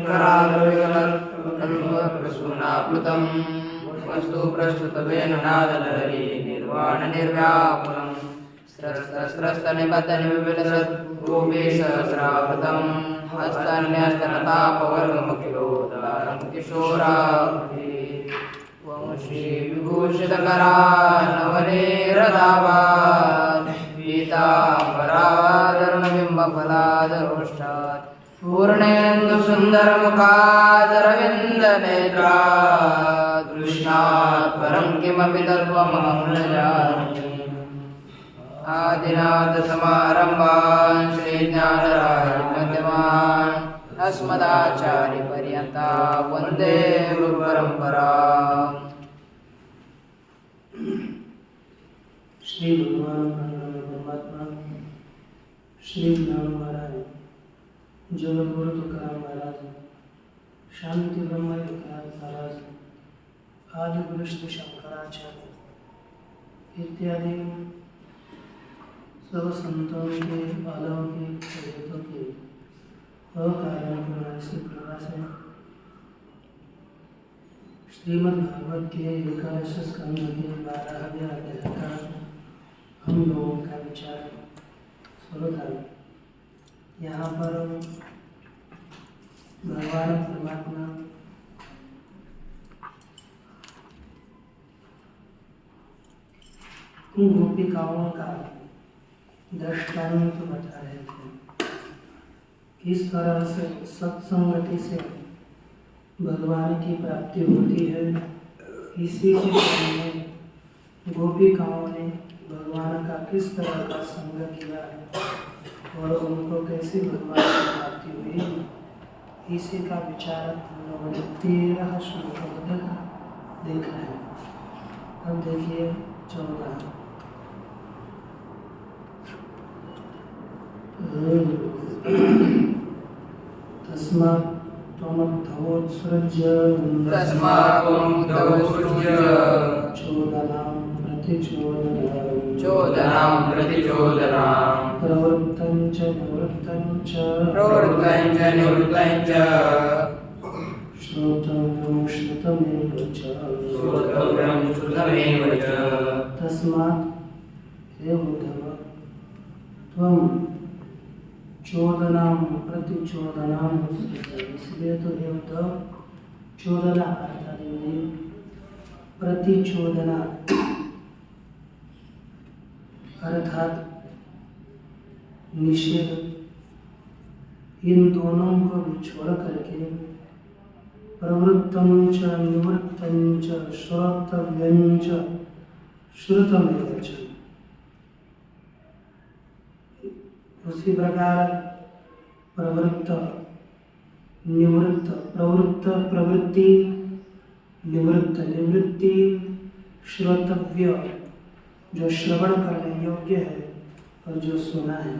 शङ्कराग्रविगलकल्पप्रसूनाप्लुतं वस्तु प्रस्तुतवेन नादलहरी निर्वाणनिर्व्याकुलं स्रस्तस्रस्तनिबद्धनिविलसत् रूपे सहस्रावृतं हस्तन्यस्तनतापवर्गमखिलोदारं किशोराभि वंशी विभूषितकरा नवनेरदावान् पीताम्बराधरुणबिम्बफलादरोष्टात् पूर्णेन्दुसुन्दरमुखादरविन्दनेत्रा तृष्णात् परं किमपि तत्त्वमहं न जाने आदिनाथसमारम्भान् श्रीज्ञानराजमध्यमान् अस्मदाचार्यपर्यन्ता वंदे गुरुपरम्पराम् श्री भगवान परमात्मा। श्री महाराज। जगत गुरु तुकाराम महाराज शांति ब्रह्म विकास महाराज आदि गुरु शंकराचार्य इत्यादि सब संतों के बालों के प्रेरितों के अकारण करुणा से कृपा से श्रीमद् भागवत के एकादश स्कंद के बारहवें अध्याय का हम लोगों का विचार शुरू था यहाँ पर भगवान परमात्मा गोपिकाओं का दृष्टांत बता रहे थे किस तरह से सत्संगति से भगवान की प्राप्ति होती है। इसी के सामने गोपिकाओं ने भगवान का किस तरह का संग किया और उनको कैसे भगवान की प्राप्ति हुई? इसी का विचार हम लोगों ने तेरह श्लोकों तक देखा है। अब देखिए चौदह। तस्मात् त्वमद्धवोत्सृज्य तस्मात् त्वमुद्धवोत्सृज्य चोदनां प्रतिचोदनां चोदनां प्रतिचोदनां प्रवृत्तं च निवृत्तं च। प्रवृत्तं च निवृत्तं च। श्रोतव्यं श्रुतमेव च। श्रोतव्यं श्रुतमेव च। तस्मात् हे उद्धव त्वं चोदनां प्रतिचोदनां इसलिए तो हे उद्धव चोदना अर्थात ये प्रतिचोदना अर्थात निषेध। इन दोनों को भी छोड़ करके प्रवृत्तं च निवृत्तं च श्रोतव्यं च, श्रुतमेव च। उसी प्रकार प्रवृत्त, निवृत्त, प्रवृत्त, प्रवृत्ति, निवृत्त, निवृत्ति, श्रोतव्य। जो श्रवण करने योग्य है और जो सुना है,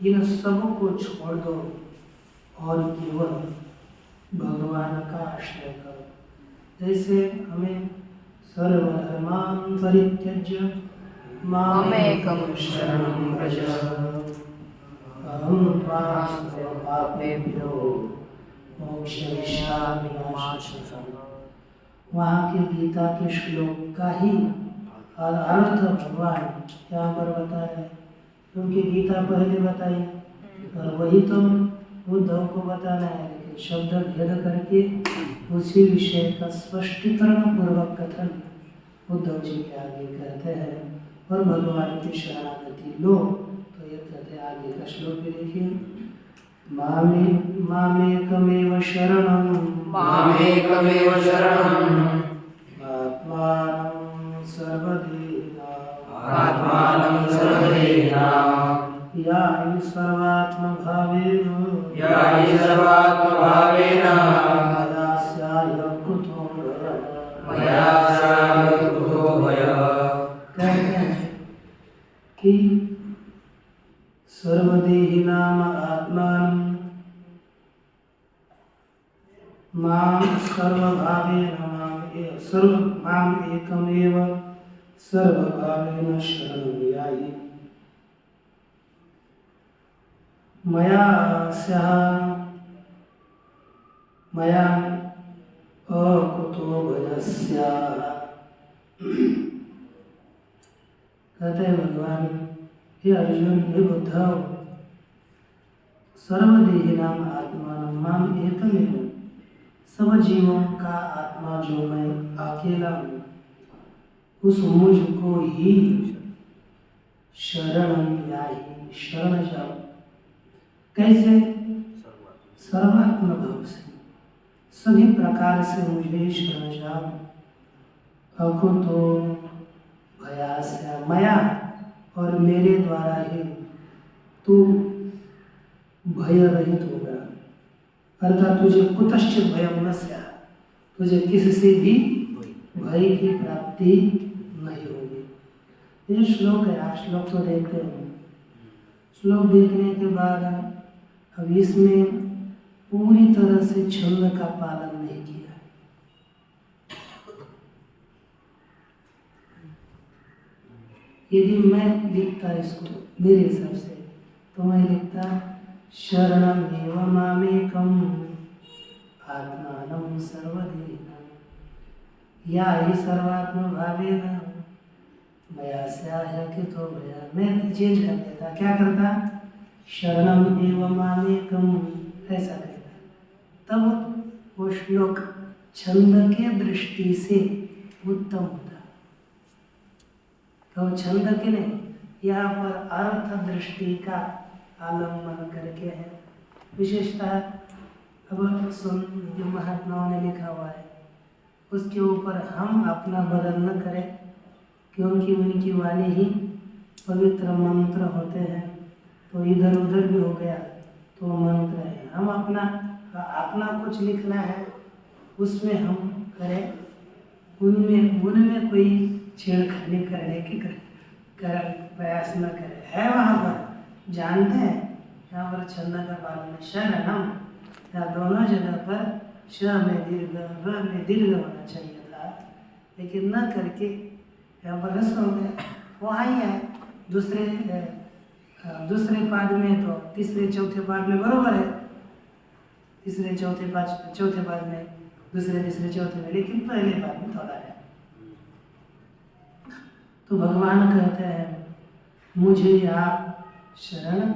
इन सबको छोड़ दो और केवल भगवान का आश्रय करो जैसे हमें सर्वधर्मान परित्यज्य मामेकं शरणं व्रज। अहं सर्वपापेभ्यो मोक्षयिष्यामि वहाँ के गीता के श्लोक का ही और अर्थ भगवान यहाँ पर बता रहे क्योंकि गीता पहले बताई, और वही तो उद्धव को बताना है, लेकिन शब्द भेद करके उसी विषय का स्पष्टीकरण पूर्वक कथन उद्धव जी के आगे कहते हैं। और भगवान की शरणागति लो तो ये कहते आगे का श्लोक भी देखिए। मामे मामेकमेव शरणं। मामेकमेव शरणम् सर्वात्मभावेन। यायि सर्वात्मभावेन। मया स्याय कुतो मया। सायुक्तो भयः कहते हैं कि सर्वदेहिनाम आत्मान माँ सर्वभावेन माँ ए- सर्व माँ एकमेव सर्वभावेन शरणं यायि मया स्यः मया अकुतो भयस्या कहते भगवान, हे अर्जुन, हे बुद्धव सर्वदेही नाम आत्मा माम एकमेव सब जीवों का आत्मा जो मैं अकेला हूँ, उस मुझको ही शरण या ही शरण जाओ कैसे? सर्वात्म भाव से। सभी प्रकार से मुझे शरण जाओ अकुतो, भयास्य, मया और मेरे द्वारा ही तू भय रहित होगा अर्थात तुझे कुतश्चित भयम न। तुझे किससे भी भय की प्राप्ति नहीं होगी। ये श्लोक है, आप श्लोक तो देखते हो श्लोक देखने के बाद अब इसमें पूरी तरह से छंद का पालन नहीं किया। यदि मैं लिखता इसको मेरे हिसाब से तो मैं लिखता शरणम एव मामेकम आत्मानं सर्वदेहिनं या ही सर्वात्म भावेन मया स्याह कितो भया मैं चेंज कर देता। क्या करता? शरणम एव मामेकम ऐसा करता तब वो श्लोक छंद के दृष्टि से उत्तम होता। तो छंद के नहीं यहाँ पर अर्थ दृष्टि का आलंबन करके है। विशेषतः अब सुन जो महात्माओं ने लिखा हुआ है, उसके ऊपर हम अपना बदल न करें, क्योंकि उनकी वाणी ही पवित्र मंत्र होते हैं। तो इधर उधर भी हो गया तो मंत्र है। हम अपना अपना कुछ लिखना है उसमें हम करें। उनमें उनमें कोई छेड़खानी करने की कर, कर प्रयास न करें। है वहाँ पर? जानते हैं? यहाँ पर छंद का पालन है शरणम। यहाँ दोनों जगह पर श में दीर्घ र में दीर्घ होना चाहिए था। लेकिन न करके यहाँ पर रस हो गया। वहाँ ही है। दूसरे दूसरे पाद में तो तीसरे, चौथे पाद में बरोबर है। तीसरे, चौथे पाँच चौथे पाद में दूसरे, तीसरे, चौथे में, लेकिन पहले पाद में थोड़ा है। तो भगवान कहते हैं, मुझे आप शरण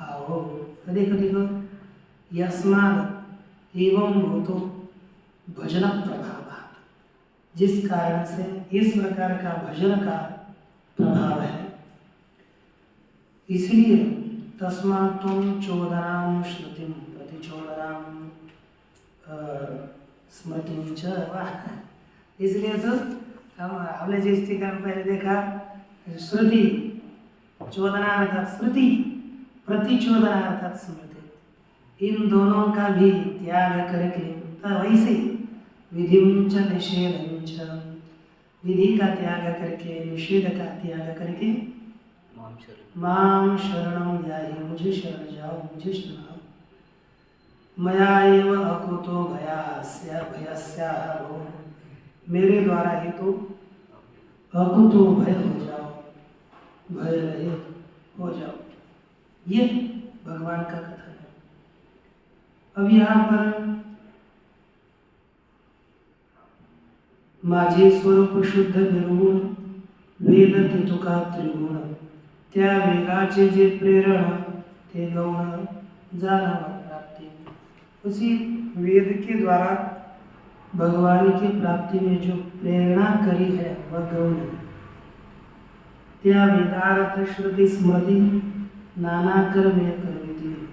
आओ। तो देखो देखो, यस्माद एवं भूतो भजन प्रभाव। जिस कारण से इस प्रकार का भजन का प्रभाव है। इसलिए तस्मा तुम चोदनाम श्रुतिम प्रतिचोदनाम स्मृति इसलिए तो हम हमने जिस टीका में पहले देखा, श्रुति, चोदना अर्थात श्रुति प्रतिचोदना अर्थात स्मृति। इन दोनों का भी त्याग करके वैसे विधिम च निषेधम विधि का त्याग करके, निषेध का त्याग करके माम शरणम याहि मुझे शरण जाओ, मुझे शरण मया एव अकुतो भयास्य भयस्याह मेरे द्वारा ही तो अकुतो भय हो जाओ, भय रहित हो जाओ। ये भगवान का कथन है। अब यहाँ पर माझे स्वरूप शुद्ध निर्गुण, वेद त्रिगुण। त्या वेगाचे जे प्रेरण, ते गौण प्राप्ती. उसी वेद के द्वारा भगवान की प्राप्ति में जो प्रेरणा करी है, वह गौण. त्या वेदार्थ श्रुती स्मृती नाना कर्मे करविती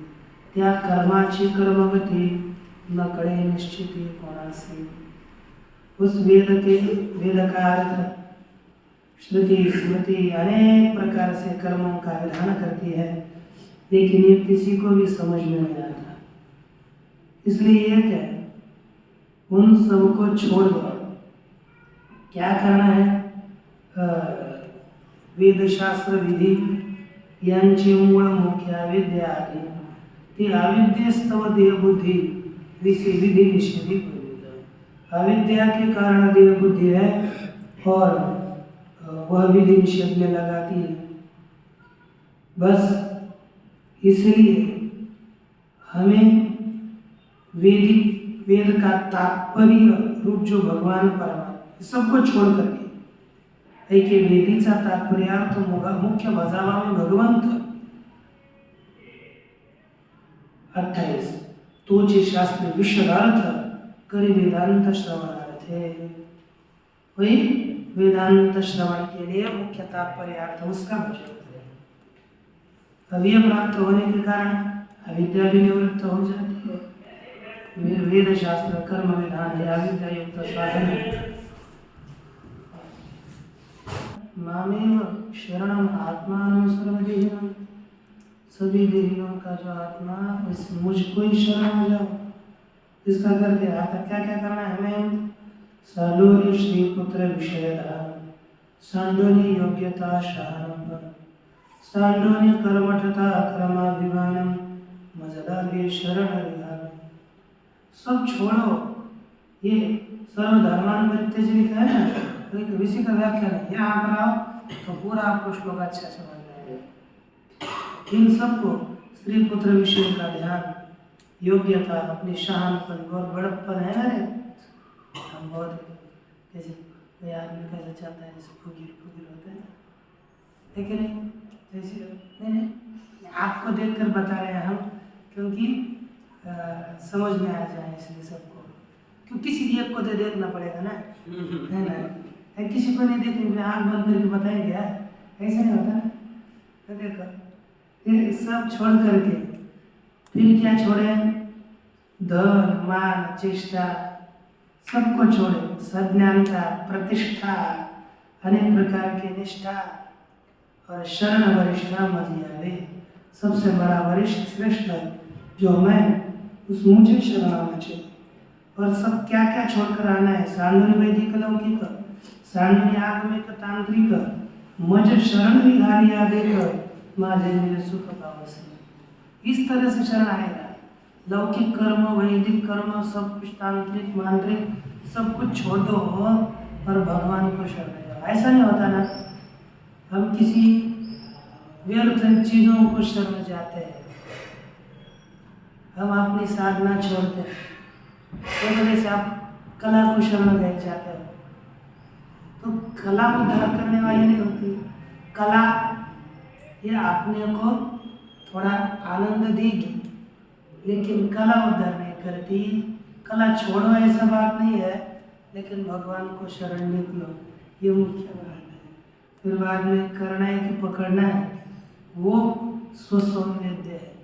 त्या कर्माची कर्मगती न कळे निश्चिती कोणासी. उस वेद के वेद का अर्थ श्रुति स्मृति अनेक प्रकार से कर्मों का विधान करती है, लेकिन ये किसी को भी समझ में नहीं आता। इसलिए ये है उन सबको छोड़ दो। क्या करना है? वेदशास्त्र विधी, यांची मूळ मुख्य अविद्या आहे ती अविद्यस्तव देहबुद्धी विषय विधि निषेधी अविद्या के कारण देहबुद्धि है और वह विधि निषेध में लगाती है। बस इसलिए हमें वेदिक वेद का तात्पर्य रूप जो भगवान परमात्मा सबको छोड़ करके। ऐके वेदीचा तात्पर्यार्थ मुख्य बजावावे भगवंत। अठ्ठावीस तोचे शास्त्र विशदार्थ करी वेदांत श्रवणार्थे। वही वेदांत श्रवण के लिए मुख्य तात्पर्यार्थ उसका भजन करें प्राप्त होने के कारण अविद्या भी निवृत्त हो जाती है। वेद शास्त्र कर्म, विधान है अविद्या युक्त साधन। मामेव शरणम आत्मान सर्वदेहिनम सभी देहियों का जो आत्मा, इस मुझको ही शरण हो जाओ। इसका करके आता क्या क्या करना है हमें? सालोनी श्री पुत्र विषय धारण सांडोनी योग्यता शहानम सांडोनी कर्मठता क्रमाभिमानम मजदागे शरण विधान सब छोड़ो। ये सर्वधर्मान परित्यज लिखा है ना? तो एक इसी का व्याख्यान है यहाँ पर आओ तो पूरा आपको श्लोक अच्छा समझ आएगा इन सबको स्त्री पुत्र विषय का ध्यान। योग्यता, अपनी शहानपन और बड़प्पन है ना बहुत जैसे कोई आदमी कैसे चाहता है जैसे फुगीर फुगीर होते हैं ना। है नहीं? जैसे नहीं नहीं। आपको देख कर बता रहे हैं हम क्योंकि अ, समझ में आ जाए इसलिए सबको। क्यों? किसी एक को तो देखना पड़ेगा ना। है ना? किसी को नहीं देखेंगे आँख बंद करके बताएँगे यार ऐसा नहीं होता ना। तो देखो ये सब छोड़ करके फिर क्या छोड़े? धन मान चेष्टा सबको छोड़े सज्ञानता, प्रतिष्ठा, अनेक प्रकार की निष्ठा और शरण वरिष्ठा मजियावे सबसे बड़ा वरिष्ठ श्रेष्ठ जो मैं, उस मुझे शरण आना चाहिए। और सब क्या क्या छोड़कर आना है? सांडोनी वैदिक लौकिक सांडोनी आगमिक तांत्रिक मज शरण विधारिया देख माझे मेरे सुख पावसी इस तरह से शरण आएगा। लौकिक कर्म, वैदिक कर्म, सब कुछ तांत्रिक, मांत्रिक, सब कुछ छोड़ दो और भगवान को शरण जाओ। ऐसा नहीं होता ना। हम किसी व्यर्थ चीज़ों को शरण जाते हैं। हम अपनी साधना छोड़ते हैं। तो जैसे आप कला को शरण गए जाते हो तो कला उद्धार करने वाली नहीं होती। कला ये अपने को थोड़ा आनंद देगी। लेकिन कला उद्धार नहीं करती। कला छोड़ो, ऐसा बात नहीं है। लेकिन भगवान को शरण निकलो ये मुख्य बात है। फिर बाद में करना है कि पकड़ना है। वो स्वसौम्यद्य है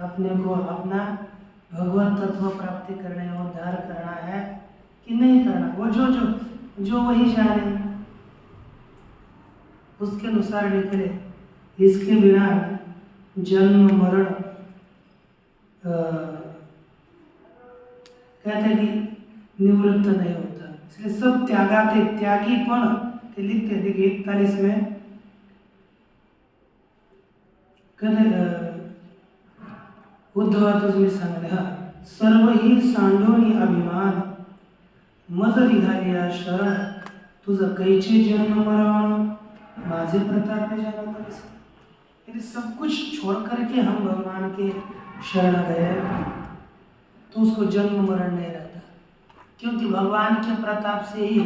अपने को अपना भगवत तत्व प्राप्ति करने और उद्धार करना है कि नहीं करना। वो जो जो जो वही जाने। उसके अनुसार निकले। इसके बिना जन्म, मरण कहते कि निवृत्त नहीं होता. इसलिए सब त्यागाते त्यागी पण ते लिखते हैं, देखिए इकतालीस में. कहते सर्व ही सांडोनी अभिमान. शरण तुझं कैचे जन्म मरण माझे प्रताप जन्म सब कुछ छोड़ करके हम भगवान के शरण गए तो उसको जन्म मरण नहीं रहता। क्योंकि भगवान के प्रताप से ही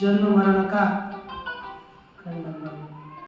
जन्म मरण का खंडन